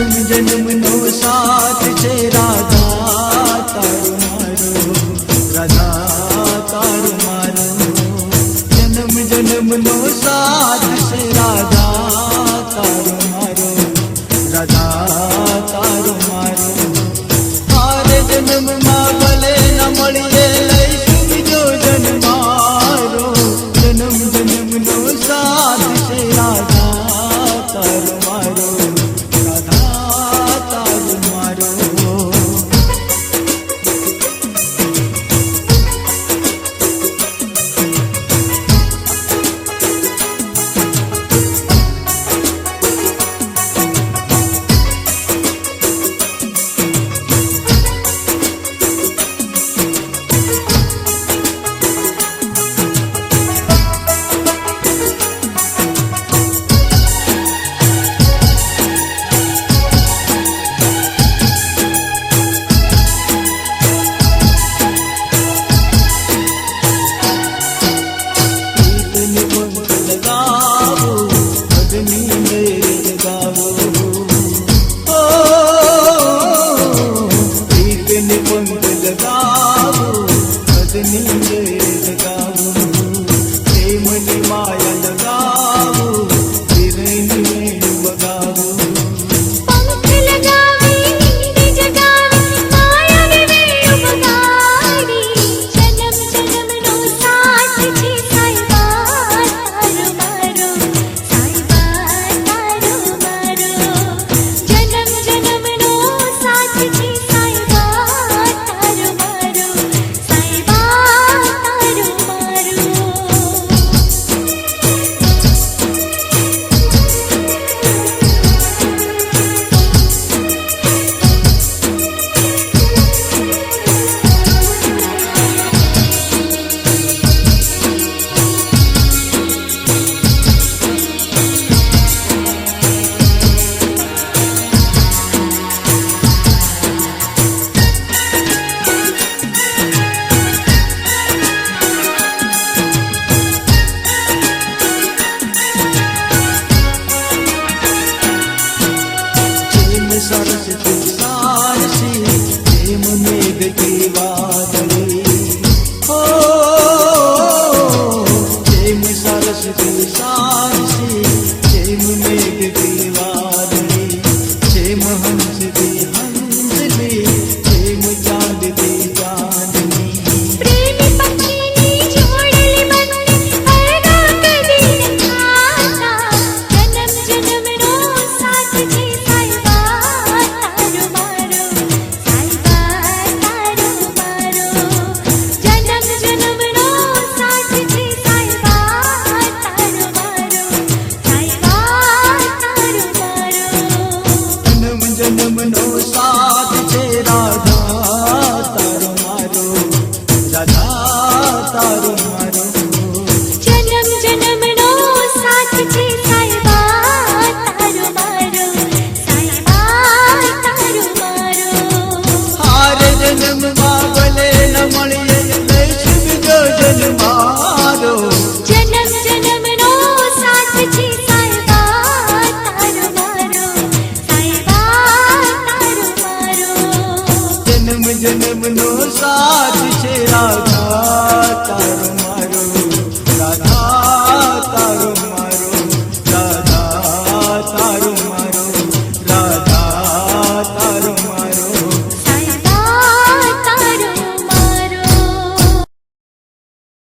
જન્મનો સાથ છે રાધા તારું મારો રાધા તારું મારો જન્મ જન્મનો સાથ છે રાધા તારું મારો રાધા તારું મારો મારે જન્મમાં ભલે ન મળીએ લઈશું બીજો જન્મારો જન્મ જન્મનો સાથ છે રાધા તારો zarfetin salisi જન્મમાં ભલે મળીએ લઈશ મારો સાહેબા તારો મારો જન્મ જન્મનો રાધા તારો મારો રાધા તારો મારો રાધા તારો મારો